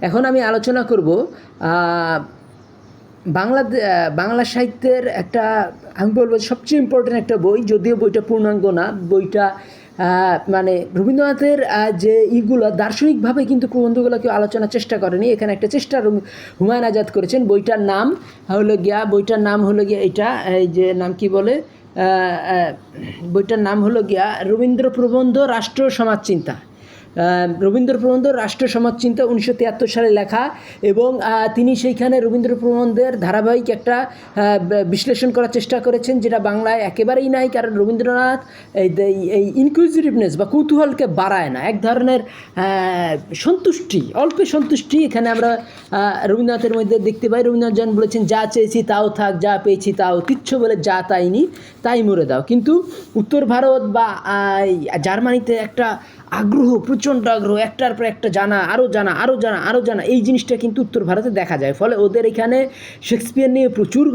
এখন আমি আলোচনা করব বাংলা বাংলা সাহিত্যের একটা আমি বলব সবচেয়ে ইম্পর্টেন্ট একটা বই যদিও বইটা পূর্ণাঙ্গ না বইটা মানে রবীন্দ্রনাথের যে ইগুলো দার্শনিকভাবে কিন্তু প্রবন্ধগুলো কেউ আলোচনার চেষ্টা করেনি এখানে একটা চেষ্টা হুমায়ুন আজাদ করেছেন বইটার নাম হলো গিয়া বইটার নাম হলো গিয়া এটা এই যে নাম কি বলে বইটার নাম হলো গিয়া রবীন্দ্র প্রবন্ধ রাষ্ট্র সমাজচিন্তা আহ, রবীন্দ্র রাষ্ট্র সমাজচিন্তা উনিশশো তিয়াত্তর সালে লেখা এবং তিনি সেইখানে রবীন্দ্র প্রবন্ধের ধারাবাহিক একটা বিশ্লেষণ করার চেষ্টা করেছেন যেটা বাংলায় একেবারেই নাই, কারণ রবীন্দ্রনাথ এই এই বা কৌতূহলকে বাড়ায় না। এক ধরনের সন্তুষ্টি, অল্পে সন্তুষ্টি এখানে আমরা রবীন্দ্রনাথের মধ্যে দেখতে পাই। রবীন্দ্রনাথ যেন বলেছেন, যা চেয়েছি তাও থাক, যা পেয়েছি তাও তিচ্ছ বলে যা তাইনি তাই মরে দাও। কিন্তু উত্তর ভারত বা জার্মানিতে একটা আগ্রহ, প্রচণ্ড আগ্রহ, একটার পর একটা জানা, আরও জানা আরও জানা আরও জানা, এই জিনিসটা কিন্তু উত্তর ভারতে দেখা যায়। ফলে ওদের এখানে শেক্সপিয়ার নিয়ে প্রচুর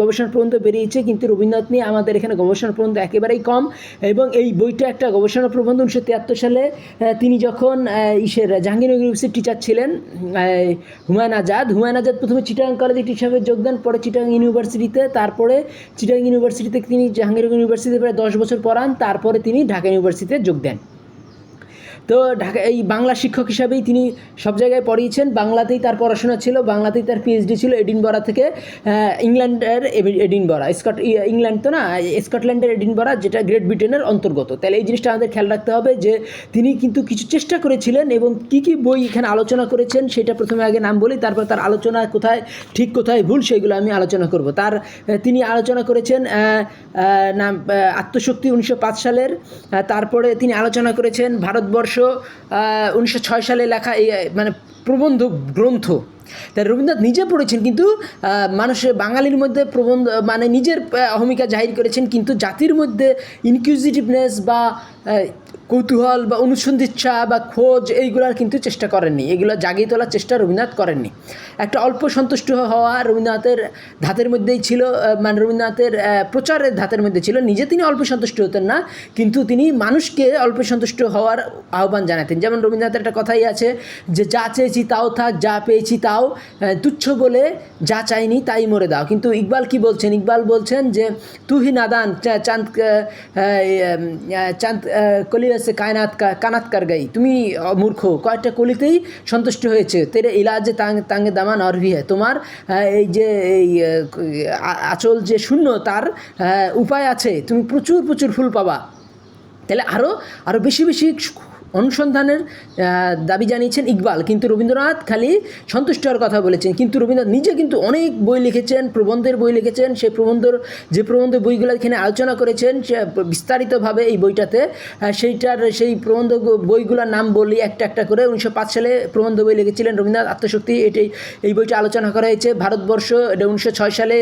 গবেষণা প্রবন্ধ বেরিয়েছে, কিন্তু রবীন্দ্রনাথ নিয়ে আমাদের এখানে গবেষণা প্রবন্ধ একেবারেই কম। এবং এই বইটা একটা গবেষণা প্রবন্ধ উনিশশো তিয়াত্তর সালে তিনি যখন ইসের জাহাঙ্গীরনগর ইউনিভার্সিটির টিচার ছিলেন হুমায়ুন আজাদ হুমায়ুন আজাদ প্রথমে চিটাগাং কলেজে হিসাবে যোগ দেন পরে চিটাগাং ইউনিভার্সিটিতে তারপরে চিটাগাং ইউনিভার্সিটিতে তিনি জাহাঙ্গীরনগর ইউনিভার্সিটিতে প্রায় দশ বছর পড়ান, তারপরে তিনি ঢাকা ইউনিভার্সিটিতে যোগ দেন। তো ঢাকা, এই বাংলা শিক্ষক হিসাবেই তিনি সব জায়গায় পড়িয়েছেন। বাংলাতেই তার পড়াশোনা ছিল, বাংলাতেই তার পিএইচডি ছিল এডিনবরা থেকে ইংল্যান্ডের এডিনবরা। স্কট ইংল্যান্ড তো না, স্কটল্যান্ডের এডিনবরা, যেটা গ্রেট ব্রিটেনের অন্তর্গত। তাহলে এই জিনিসটা আমাদের খেয়াল রাখতে হবে যে তিনি কিন্তু কিছু চেষ্টা করেছিলেন এবং কি কি বই এখানে আলোচনা করেছেন সেটা প্রথমে আগে নাম বলি, তারপর তার আলোচনা কোথায়, ঠিক কোথায় ভুল সেগুলো আমি আলোচনা করব। তার তিনি আলোচনা করেছেন নাম আত্মশক্তি উনিশশো পাঁচ সালের তারপরে তিনি আলোচনা করেছেন ভারতবর্ষ উনিশশো ছয় সালে লেখা এই মানে প্রবন্ধ গ্রন্থ। তাই রবীন্দ্রনাথ নিজে পড়েছেন কিন্তু মানুষের বাঙালির মধ্যে প্রবন্ধ মানে নিজের ভূমিকা জাহির করেছেন কিন্তু জাতির মধ্যে ইনকিউজিটিভনেস বা কৌতূহল বা অনুসন্ধিচ্ছা বা খোঁজ এইগুলার কিন্তু চেষ্টা করেননি। এগুলো জাগিয়ে তোলার চেষ্টা রবীন্দ্রনাথ করেননি। একটা অল্প সন্তুষ্ট হওয়া রবীন্দ্রনাথের ধাতের মধ্যেই ছিল মানে রবীন্দ্রনাথের প্রচারের ধাতের মধ্যে ছিল। নিজে তিনি অল্প সন্তুষ্ট হতেন না কিন্তু তিনি মানুষকে অল্প সন্তুষ্ট হওয়ার আহ্বান জানাতেন। যেমন রবীন্দ্রনাথের একটা কথাই আছে যে যা চেয়েছি তাও থাক যা পেয়েছি তাও তুচ্ছ বলে যা চাইনি তাই মরে দাও। কিন্তু ইকবাল কি বলছেন? ইকবাল বলছেন যে তুহি নাদান চাঁদ চাঁদ আহ, আছে কায়নাত কানাত কার গাই তুমি মূর্খ কয়েকটা কলিতেই সন্তুষ্ট হয়েছে তেরে ইলাজে তাং তাঙ্গে দামান অরভি হ্যাঁ তোমার এই যে এই আচল যে শূন্য তার উপায় আছে তুমি প্রচুর প্রচুর ফুল পাবা তাহলে আরও আরও বেশি বেশি অনুসন্ধানের দাবি জানিয়েছেন ইকবাল। কিন্তু রবীন্দ্রনাথ খালি সন্তুষ্ট হওয়ার কথা বলেছেন। কিন্তু রবীন্দ্রনাথ নিজে কিন্তু অনেক বই লিখেছেন, প্রবন্ধের বই লিখেছেন সেই প্রবন্ধর, যে প্রবন্ধের বইগুলো এখানে আলোচনা করেছেন বিস্তারিতভাবে এই বইটাতে সেইটার, সেই প্রবন্ধ বইগুলোর নাম বলি একটা একটা করে উনিশশো পাঁচ সালে প্রবন্ধ বই লিখেছিলেন রবীন্দ্রনাথ। আত্মশক্তি এটাই এই বইটা আলোচনা করা হয়েছে। ভারতবর্ষ, এটা উনিশশো ছয় সালে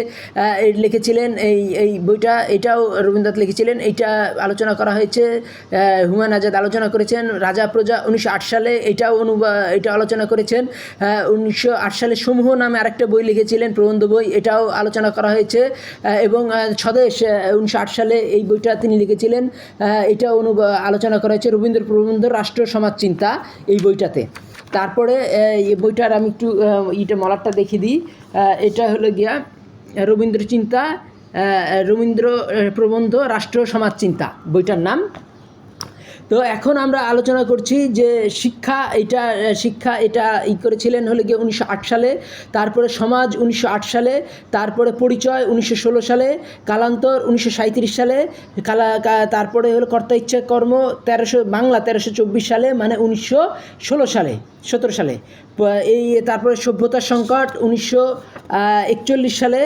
লিখেছিলেন এই এই বইটা। এটাও রবীন্দ্রনাথ লিখেছিলেন। এইটা আলোচনা করা হয়েছে হুমায়ুন আজাদ আলোচনা করেছেন। রাজা প্রজা উনিশশো আট সালে এটাও অনুবা এটা আলোচনা করেছেন। উনিশশো আট সালে সমূহ নামে আরেকটা বই লিখেছিলেন প্রবন্ধ বই। এটাও আলোচনা করা হয়েছে। এবং স্বদেশ উনিশশো আট সালে এই বইটা তিনি লিখেছিলেন। আহ, এটা অনু আলোচনা করা হয়েছে রবীন্দ্র প্রবন্ধ রাষ্ট্র সমাজ চিন্তা এই বইটাতে। তারপরে এই বইটার আমি একটু ইটা মলারটা দেখিয়ে দিই। এটা হলো গিয়া রবীন্দ্র চিন্তা রবীন্দ্র প্রবন্ধ রাষ্ট্র সমাজ চিন্তা। বইটার নাম তো এখন আমরা আলোচনা করছি যে শিক্ষা এটা শিক্ষা এটা ই করেছিলেন হলে গিয়ে উনিশশো আট সালে, তারপরে সমাজ উনিশশো আট সালে, তারপরে পরিচয় উনিশশো ষোলো সালে, কালান্তর উনিশশো সালে, কালা তারপরে হলো কর্তা ইচ্ছা কর্ম তেরোশো, বাংলা তেরোশো চব্বিশ সালে মানে উনিশশো ষোলো সালে, সতেরো সালে। এই তারপরে সভ্যতার সংকট উনিশশো একচল্লিশ সালে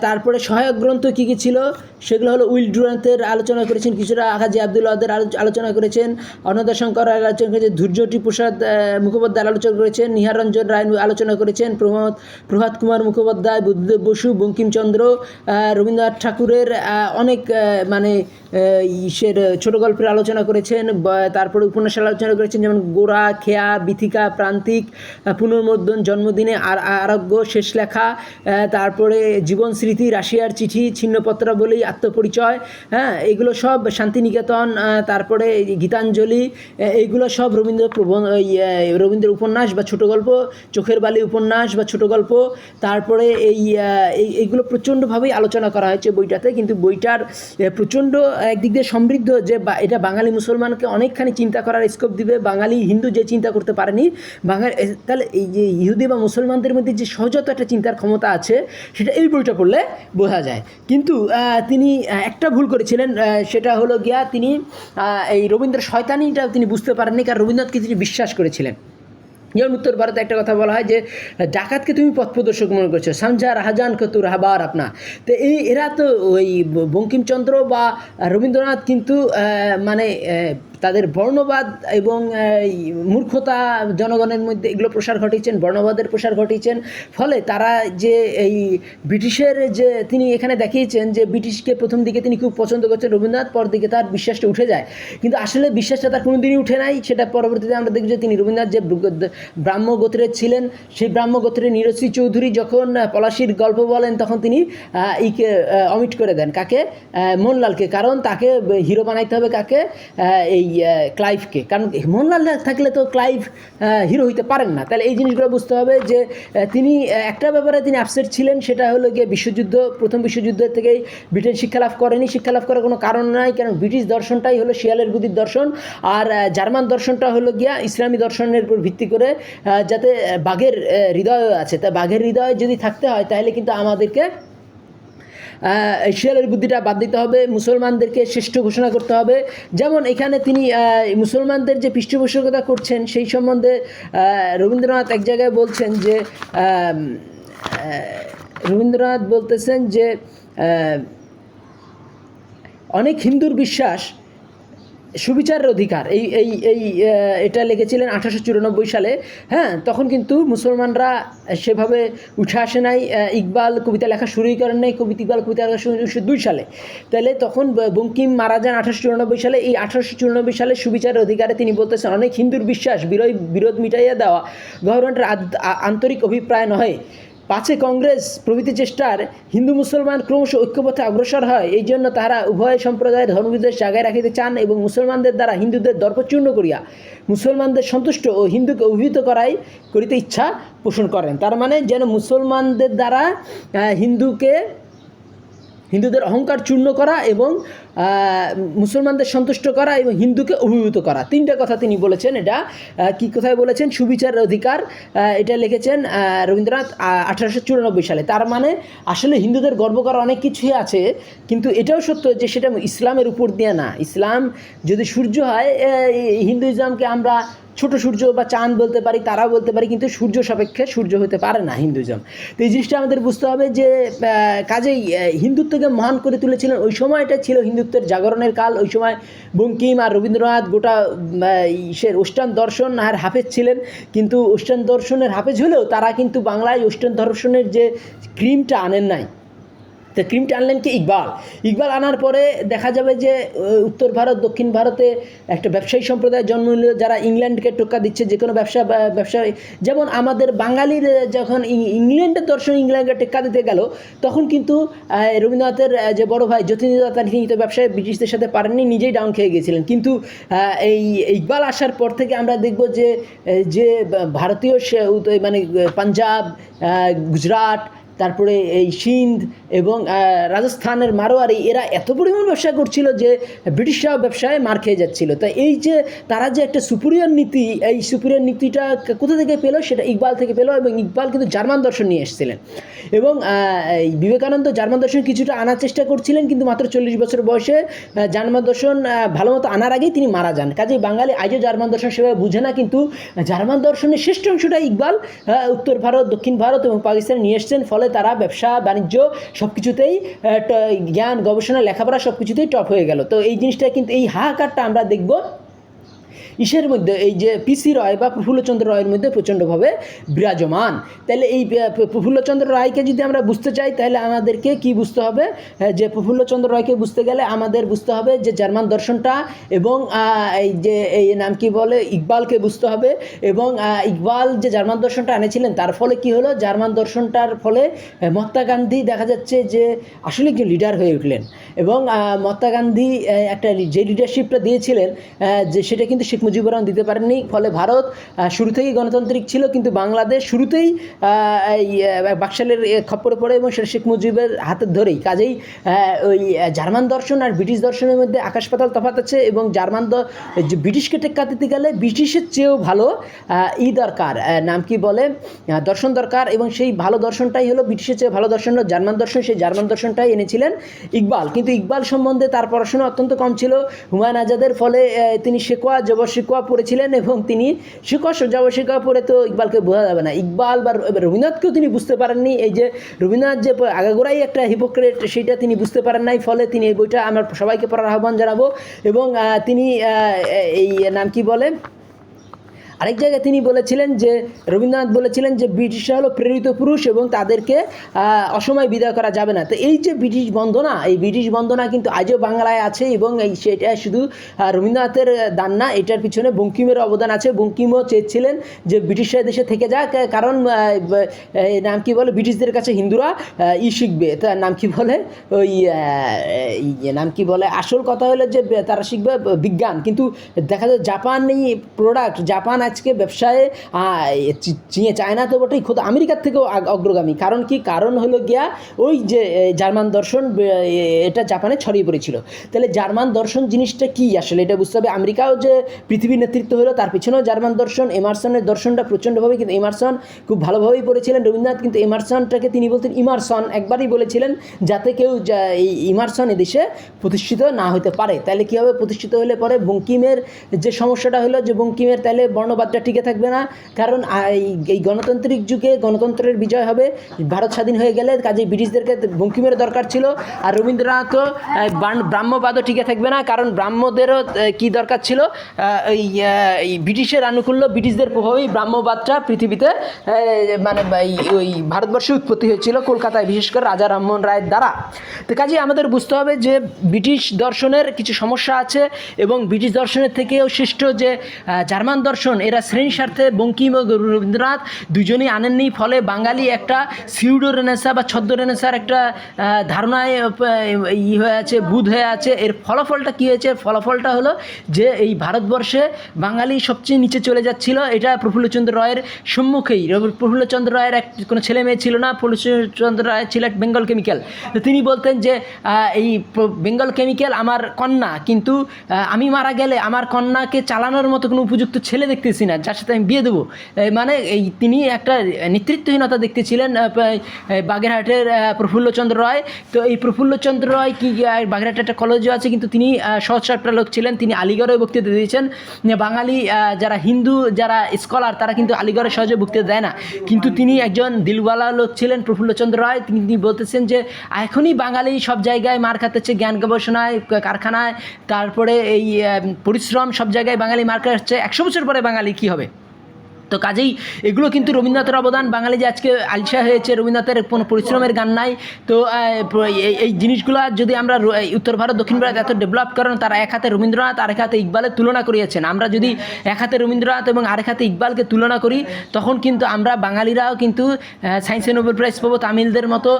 তারপরে সহায়ক গ্রন্থ কী কী ছিল? সেগুলো হলো উইল ডুরান্তের আলোচনা করেছেন কিছুটা আহাজি আবদুল্লাহদের আলো- আলোচনা করেছেন অন্নদা শঙ্কর রায় আলোচনা করেছেন ধৈর্যটি প্রসাদ মুখোপাধ্যায় আলোচনা করেছেন নিহারঞ্জন রায় আলোচনা করেছেন প্রমোদ প্রভাত কুমার মুখোপাধ্যায়, বুদ্ধদেব বসু বঙ্কিমচন্দ্র রবীন্দ্রনাথ ঠাকুরের অনেক মানে ইসের ছোট গল্পের আলোচনা করেছেন তারপরে উপন্যাসের আলোচনা করেছেন যেমন গোড়া, খেয়া, বিথিকা, প্রান্তিক পুনর্মুদ্রণ জন্মদিনে আর আরোগ্য, শেষ লেখা তারপরে জীবন স্মৃতি রাশিয়ার চিঠি, ছিন্নপত্র ছিন্নপত্রাবলী আত্মপরিচয় হ্যাঁ এগুলো সব শান্তিনিকেতন তারপরে গীতাঞ্জলি এইগুলো সব রবীন্দ্র প্রবন্ধ রবীন্দ্র উপন্যাস বা ছোট গল্প, চোখের বালি উপন্যাস বা ছোট গল্প, তারপরে এই এইগুলো প্রচণ্ডভাবেই আলোচনা করা হয়েছে বইটাতে, কিন্তু বইটার প্রচণ্ড একদিক দিয়ে সমৃদ্ধ যে এটা বাঙালি মুসলমানকে অনেকখানি চিন্তা করার স্কোপ দিবে, বাঙালি হিন্দু যে চিন্তা করতে পারেনি, বাঙালি তাহলে এই যে ইহুদি বা মুসলমানদের মধ্যে যে সহজত একটা চিন্তার ক্ষমতা আছে, সেটা এই বইটা পড়লে বোঝা যায়। কিন্তু তিনি একটা ভুল করেছিলেন সেটা হলো গিয়া তিনি এই রবীন্দ্র শয়তানিটা তিনি বুঝতে পারেননি, কারণ রবীন্দ্রনাথকে তিনি বিশ্বাস করেছিলেন। যেমন উত্তর ভারতে একটা কথা বলা হয় যে, ডাকাতকে তুমি পথ প্রদর্শক মনে করছ সামঝা রাহাজান কত রাহাবার আপনা। তো এই, এরা তো ওই বঙ্কিমচন্দ্র বা রবীন্দ্রনাথ কিন্তু মানে তাদের বর্ণবাদ এবং মূর্খতা জনগণের মধ্যে এগুলো প্রসার ঘটিয়েছেন বর্ণবাদের প্রসার ঘটিয়েছেন। ফলে তারা যে এই ব্রিটিশের যে তিনি এখানে দেখিয়েছেন যে ব্রিটিশকে প্রথম দিকে তিনি খুব পছন্দ করছেন রবীন্দ্রনাথ পর দিকে তার বিশ্বাসটা উঠে যায়। কিন্তু আসলে বিশ্বাসটা তার কোনোদিনই উঠে নাই। সেটা পরবর্তীতে আমরা দেখি যে তিনি রবীন্দ্রনাথ যে ব্রাহ্ম গোত্রের ছিলেন সেই ব্রাহ্ম গোত্রের নিরশ্রী চৌধুরী যখন পলাশির গল্প বলেন তখন তিনি ইকে অমিট করে দেন কাকে? আহ, মোহনলালকে। কারণ তাকে হিরো বানাইতে হবে কাকে? এই ক্লাইভকে। কারণ মোহনলাল থাকলে তো ক্লাইভ হিরো হইতে পারেন না। তাহলে এই জিনিসগুলো বুঝতে হবে যে তিনি একটা ব্যাপারে তিনি আপসেট ছিলেন, সেটা হলো গিয়ে বিশ্বযুদ্ধ, প্রথম বিশ্বযুদ্ধের থেকেই ব্রিটেন শিক্ষা লাভ করেনি। শিক্ষা লাভ করার কোনো কারণ নাই, কারণ ব্রিটিশ দর্শনটাই হলো শিয়ালের বুদ্ধির দর্শন, আর জার্মান দর্শনটা হলো গিয়া ইসলামী দর্শনের উপর ভিত্তি করে যাতে বাঘের হৃদয় আছে। তা বাঘের হৃদয় যদি থাকতে হয়, তাহলে কিন্তু আমাদেরকে শিয়ালের বুদ্ধিটা বাদ দিতে হবে, মুসলমানদেরকে শ্রেষ্ঠ ঘোষণা করতে হবে। যেমন এখানে তিনি মুসলমানদের যে পৃষ্ঠপোষকতা করছেন, সেই সম্বন্ধে রবীন্দ্রনাথ এক জায়গায় বলছেন যে রবীন্দ্রনাথ বলতেছেন যে অনেক হিন্দুর বিশ্বাস সুবিচারের অধিকার। এই এই এই এটা লিখেছিলেন আঠারোশো চুরানব্বই সালে। হ্যাঁ তখন কিন্তু মুসলমানরা সেভাবে উঠে আসে নাই। ইকবাল কবিতা লেখা শুরুই করেন নাই। কবিতা ইকবাল কবিতা লেখা উনিশশো দুই সালে। তাহলে তখন বঙ্কিম মারা যান আঠারোশো চুরানব্বই সালে এই আঠারোশো চুরানব্বই সালে সুবিচারের অধিকারে তিনি বলতেছেন, অনেক হিন্দুর বিশ্বাস, বিরোধ বিরোধ মিটাইয়া দেওয়া গভর্নমেন্টের আন্তরিক অভিপ্রায় নয় পাঁচে কংগ্রেস প্রভৃতি চেষ্টার হিন্দু মুসলমান ক্রমশ ঐক্যপথে অগ্রসর হয়, এই জন্য তাহারা উভয় সম্প্রদায়ের ধর্মবিদ্বেষ জায়গায় রাখিতে চান এবং মুসলমানদের দ্বারা হিন্দুদের দর্পচূর্ণ করিয়া মুসলমানদের সন্তুষ্ট ও হিন্দুকে অভিহিত করাই করিতে ইচ্ছা পোষণ করেন। তার মানে যেন মুসলমানদের দ্বারা হিন্দুকে, হিন্দুদের অহংকার চূর্ণ করা এবং মুসলমানদের সন্তুষ্ট করা এবং হিন্দুকে অভিভূত করা। তিনটা কথা তিনি বলেছেন এটা। কি কোথায় বলেছেন? সুবিচারের অধিকার। এটা লিখেছেন রবীন্দ্রনাথ আঠারোশো চুরানব্বই সালে। তার মানে আসলে হিন্দুদের গর্ব করার অনেক কিছুই আছে, কিন্তু এটাও সত্য যে সেটা ইসলামের উপর দিয়ে না। ইসলাম যদি সূর্য হয় হিন্দুইজমকে আমরা ছোট সূর্য বা চাঁদ বলতে পারি, তারাও বলতে পারি, কিন্তু সূর্য সাপেক্ষে সূর্য হতে পারে না হিন্দুইজম তো এই জিনিসটা আমাদের বুঝতে হবে যে কাজেই হিন্দুত্বকে মহান করে তুলেছিলেন, ওই সময়টা ছিল হিন্দুত্বের জাগরণের কাল। ওই সময় বঙ্কিম আর রবীন্দ্রনাথ গোটা ইসের ওষ্ঠান দর্শন আর হাফেজ ছিলেন। কিন্তু ওষ্টান দর্শনের হাফেজ হলেও তারা কিন্তু বাংলায় ওষ্টান দর্শনের যে ক্রিমটা আনেন নাই। তো ক্রিমটা আনলেন কি? ইকবাল। ইকবাল আনার পরে দেখা যাবে যে উত্তর ভারত, দক্ষিণ ভারতে একটা ব্যবসায়ী সম্প্রদায় জন্ম নিল, যারা ইংল্যান্ডকে টোক্কা দিচ্ছে, যে কোনো ব্যবসা বা ব্যবসা যেমন আমাদের বাঙালির যখন ইংল্যান্ডের দর্শন ইংল্যান্ডকে টেক্কা দিতে গেল, তখন কিন্তু রবীন্দ্রনাথের যে বড় ভাই যতীন্দ্রনাথ তিনি তো ব্যবসায় ব্রিটিশদের সাথে পারেননি, নিজেই ডাউন খেয়ে গিয়েছিলেন। কিন্তু এই ইকবাল আসার পর থেকে আমরা দেখব যে যে ভারতীয় মানে পাঞ্জাব গুজরাট, তারপরে এই সিন্ধ এবং রাজস্থানের মারোয়ারি, এরা এত পরিমাণ ব্যবসা করছিল যে ব্রিটিশরাও ব্যবসায় মার খেয়ে যাচ্ছিল। তো এই যে তারা যে একটা সুপিরিয়র নীতি, এই সুপিরিয়র নীতিটা কোথা থেকে পেল? সেটা ইকবাল থেকে পেল এবং ইকবাল কিন্তু জার্মান দর্শন নিয়ে এসেছিলেন। এবং বিবেকানন্দ জার্মান দর্শন কিছুটা আনার চেষ্টা করছিলেন, কিন্তু মাত্র চল্লিশ বছর বয়সে জার্মান দর্শন ভালো মতো আনার আগেই তিনি মারা যান। কাজেই বাঙালি আজও জার্মান দর্শন সেভাবে বুঝে না, কিন্তু জার্মান দর্শনের শ্রেষ্ঠ অংশটা ইকবাল উত্তর ভারত, দক্ষিণ ভারত এবং পাকিস্তানে নিয়ে এসছেন। ফলে তারা ব্যবসা, বাণিজ্য সব কিছুতেই জ্ঞান, গবেষণা, লেখাপড়া সব কিছুতেই টপ হয়ে গেল। তো এই জিনিসটা কিন্তু, এই হাহাকারটা আমরা দেখব ইসের মধ্যে এই যে পিসি রয় বা প্রফুল্লচন্দ্র রায়ের মধ্যে প্রচণ্ডভাবে বিরাজমান। তাহলে এই প্রফুল্লচন্দ্র রায়কে যদি আমরা বুঝতে চাই, তাহলে আমাদেরকে কি বুঝতে হবে? যে প্রফুল্লচন্দ্র রায়কে বুঝতে গেলে আমাদের বুঝতে হবে যে জার্মান দর্শনটা এবং এই যে, এই নাম কি বলে? ইকবালকে বুঝতে হবে এবং ইকবাল যে জার্মান দর্শনটা এনেছিলেন তার ফলে কি হলো? জার্মান দর্শনটার ফলে মহাত্মা গান্ধী দেখা যাচ্ছে যে আসলে একজন লিডার হয়ে উঠলেন এবং মহাত্মা গান্ধী একটা যে লিডারশিপটা দিয়েছিলেন যে সেটা কিন্তু মুজিবুর রহমান দিতে পারেননি। ফলে ভারত শুরু থেকেই গণতান্ত্রিক ছিল, কিন্তু বাংলাদেশ শুরুতেই বাকশালের খপ্পরে পড়ে এবং সেটা শেখ মুজিবের হাতের ধরেই। কাজেই ওই জার্মান দর্শন আর ব্রিটিশ দর্শনের মধ্যে আকাশ পাতাল তফাৎ আছে এবং জার্মান ব্রিটিশকে টেক্কা দিতে গেলে ব্রিটিশের চেয়েও ভালো ই দরকার নাম কি বলে দর্শন দরকার এবং সেই ভালো দর্শনটাই হলো ব্রিটিশের চেয়ে ভালো দর্শন হলো জার্মান দর্শন। সেই জার্মান দর্শনটাই এনেছিলেন ইকবাল। কিন্তু ইকবাল সম্বন্ধে তার পড়াশোনা অত্যন্ত কম ছিল হুমায়ুন আজাদের। ফলে তিনি শেকোয়া জবশিকোয়া পড়েছিলেন এবং তিনি শিকোয়া জবশিকোয়া পড়ে তো ইকবালকে বোঝা যাবে না। ইকবাল বা রবীন্দ্রনাথকেও তিনি বুঝতে পারেননি। এই যে রবীন্দ্রনাথ যে আগাগোড়াই একটা হিপোক্রেট সেটা তিনি বুঝতে পারেন নাই। ফলে তিনি এই বইটা আমার সবাইকে পড়ার আহ্বান জানাব এবং তিনি এই নাম কি বলে? আরেক জায়গায় তিনি বলেছিলেন যে, রবীন্দ্রনাথ বলেছিলেন যে, ব্রিটিশরা হলো প্রেরিত পুরুষ এবং তাদেরকে অসময়ে বিদায় করা যাবে না। তো এই যে ব্রিটিশ বন্দনা, এই ব্রিটিশ বন্দনা কিন্তু আজও বাংলায় আছে এবং এই সেটা শুধু রবীন্দ্রনাথের দান না, এটার পিছনে বঙ্কিমের অবদান আছে। বঙ্কিমও চেয়েছিলেন যে, ব্রিটিশরা দেশে থেকে যাক কারণ নাম কি বলে, ব্রিটিশদের কাছে হিন্দুরা ই শিখবে। তার নাম কি বলে? ওই নাম কি বলে? আসল কথা হলো যে, তারা শিখবে বিজ্ঞান। কিন্তু দেখা যায় জাপানি প্রোডাক্ট জাপান আজকে ব্যবসায় চায়না তো বটেই, খোদ, আমেরিকার থেকেও অগ্রগামী। কারণ কি? কারণ হলো গিয়া ওই যে জার্মান দর্শন এটা জাপানে ছড়িয়ে পড়েছিল। তাহলে জার্মান দর্শন জিনিসটা কি আসলে? এটা বুঝতে হবে। আমেরিকাও যে পৃথিবীর নেতৃত্ব হলো, তার পিছনেও জার্মান দর্শন, এমারসনের দর্শনটা প্রচণ্ডভাবে কিন্তু এমারসন খুব ভালোভাবেই পড়েছিলেন। রবীন্দ্রনাথ কিন্তু এমারসনটাকে তিনি বলতেন ইমারসন, একবারই বলেছিলেন যাতে কেউ এই ইমারসন এদেশে প্রতিষ্ঠিত না হতে পারে। তাহলে কী হবে? প্রতিষ্ঠিত হলে পরে বঙ্কিমের যে সমস্যাটা হলো, যে বঙ্কিমের তাহলে বর্ণবাদটা টিকে থাকবে না। কারণ এই- গণতান্ত্রিক যুগে গণতন্ত্রের বিজয় হবে। ভারত স্বাধীন হয়ে গেলে কাজে ব্রিটিশদেরকে বঙ্কিমের দরকার ছিল। আর রবীন্দ্রনাথও ব্রাহ্মবাদও টিকে থাকবে না। কারণ ব্রাহ্মদেরও কি দরকার ছিল? এই ব্রিটিশের আনুকূল্য ব্রিটিশদের প্রভাবেই ব্রাহ্মবাদটা পৃথিবীতে মানে ওই ভারতবর্ষে উৎপত্তি হয়েছিল কলকাতায়, বিশেষ করে রাজা রামমোহন রায়ের দ্বারা। তো কাজে আমাদের বুঝতে হবে যে ব্রিটিশ দর্শনের কিছু সমস্যা আছে এবং ব্রিটিশ দর্শনের থেকেও সৃষ্ট যে জার্মান দর্শন এরা শ্রেণি স্বার্থে বঙ্কিম ও রবীন্দ্রনাথ দুজনেই আনেননি। ফলে বাঙালি একটা সিউডো রেনেসা বা ছদ্ম রেনেসার একটা ধারণায় ই হয়ে আছে, বুধ হয়ে আছে। এর ফলাফলটা কী হয়েছে? ফলাফলটা হলো যে এই ভারতবর্ষে বাঙালি সবচেয়ে নিচে চলে যাচ্ছিল। এটা প্রফুল্লচন্দ্র রায়ের সম্মুখেই। প্রফুল্লচন্দ্র রায়ের এক, কোনো ছেলে মেয়ে ছিল না, প্রফুল্লচন্দ্র রায় ছিল এক বেঙ্গল কেমিক্যাল তো তিনি বলতেন যে এই বেঙ্গল কেমিক্যাল আমার কন্যা, কিন্তু আমি মারা গেলে আমার কন্যাকে চালানোর মতো কোনো উপযুক্ত ছেলে দেখতেছি না যার সাথে আমি বিয়ে দেবো। মানে এই তিনি একটা নেতৃত্বহীনতা দেখতেছিলেন বাগেরহাটের প্রফুল্লচন্দ্র রায়। তো এই প্রফুল্লচন্দ্র রায় কি বাগেরহাটে একটা কলেজও আছে কিন্তু তিনি আহ, সহজ সরটা লোক ছিলেন তিনি আলিগড়ে বক্তৃতা দিয়েছেন। বাঙালি যারা হিন্দু যারা স্কলার তারা কিন্তু আলিগড়ে সহজে বক্তৃতা দেয় না। কিন্তু তিনি একজন দিলওয়ালা লোক ছিলেন প্রফুল্লচন্দ্র রায়। তিনি বলতেছেন যে এখনই বাঙালি সব জায়গায় মার খাচ্ছে জ্ঞান গবেষণায় কারখানায়। তারপরে এই পরিশ্রম সব জায়গায় বাঙালি মার খাচ্ছে। একশো বছর পরে বাঙালি কী হবে? তো কাজেই এগুলো কিন্তু রবীন্দ্রনাথের অবদান। বাঙালি যে আজকে আলসা হয়েছে রবীন্দ্রনাথের কোনো পরিশ্রমের গান নাই। তো এই- জিনিসগুলো যদি আমরা উত্তর ভারত দক্ষিণ ভারত এত ডেভেলপ করেন তারা এক হাতে রবীন্দ্রনাথ আরেক হাতে ইকবালের তুলনা করিয়েছেন। আমরা যদি এক হাতে রবীন্দ্রনাথ এবং আরেক হাতে ইকবালকে তুলনা করি তখন কিন্তু আমরা বাঙালিরাও কিন্তু সায়েন্সে নোবেল প্রাইজ পাবো তামিলদের মতো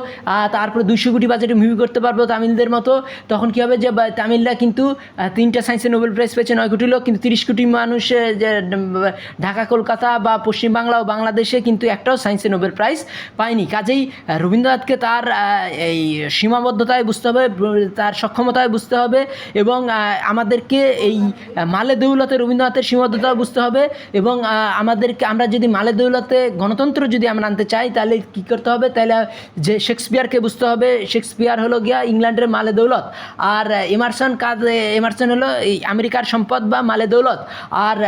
তারপরে দুইশো কোটি বাজেটে মুভি করতে পারব তামিলদের মতো। তখন কী হবে যে তামিলরা কিন্তু তিনটা সায়েন্সে নোবেল প্রাইজ পেয়েছে নয় কোটি লোক কিন্তু তিরিশ কোটি মানুষ যে, ঢাকা কলকাতা বা পশ্চিমবাংলা ও বাংলাদেশে কিন্তু একটাও সায়েন্সে নোবেল প্রাইজ পায়নি। কাজেই রবীন্দ্রনাথকে তার এই সীমাবদ্ধতায় বুঝতে হবে, তার সক্ষমতায় বুঝতে হবে এবং আমাদেরকে এই মালে দৌলতে রবীন্দ্রনাথের সীমাবদ্ধতা বুঝতে হবে এবং আমাদেরকে, আমরা যদি মালে দৌলতে গণতন্ত্র যদি আমরা আনতে চাই, তাহলে কী করতে হবে? তাহলে যে শেক্সপিয়ারকে বুঝতে হবে, শেক্সপিয়ার হলো গিয়া ইংল্যান্ডের মালে দৌলত। আর এমারসন কাদ এমারসন হলো এই আমেরিকার সম্পদ বা মালে দৌলত। আর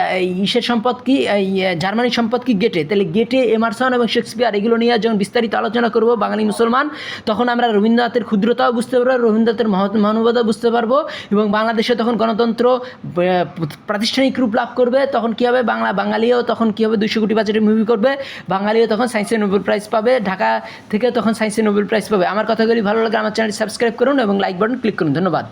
ইসের সম্পদ কি? এই জার্মানি সম্মানী সম্পদ কি গেটে তাহলে গেটে এমারসন এবং শেক্সপিয়ার এগুলো নিয়ে যখন বিস্তারিত আলোচনা করব বাঙালি মুসলমান, তখন আমরা রবীন্দ্রনাথের ক্ষুদ্রতাও বুঝতে পারব, রবীন্দ্রনাথের মহানুভবতা বুঝতে পারব এবং বাংলাদেশে তখন গণতন্ত্র প্রাতিষ্ঠানিক রূপ লাভ করবে, তখন কী হবে? বাংলা, বাঙালিও তখন কী হবে? দুশো কোটি বাজেটের মুভি করবে, বাঙালিও তখন সায়েন্সে নোবেল প্রাইজ পাবে, ঢাকা থেকে তখন সায়েন্সে নোবেল প্রাইজ পাবে। আমার কথাগুলি ভালো লাগে আমার চ্যানেলটি সাবস্ক্রাইব করুন এবং লাইক বাটন ক্লিক করুন। ধন্যবাদ।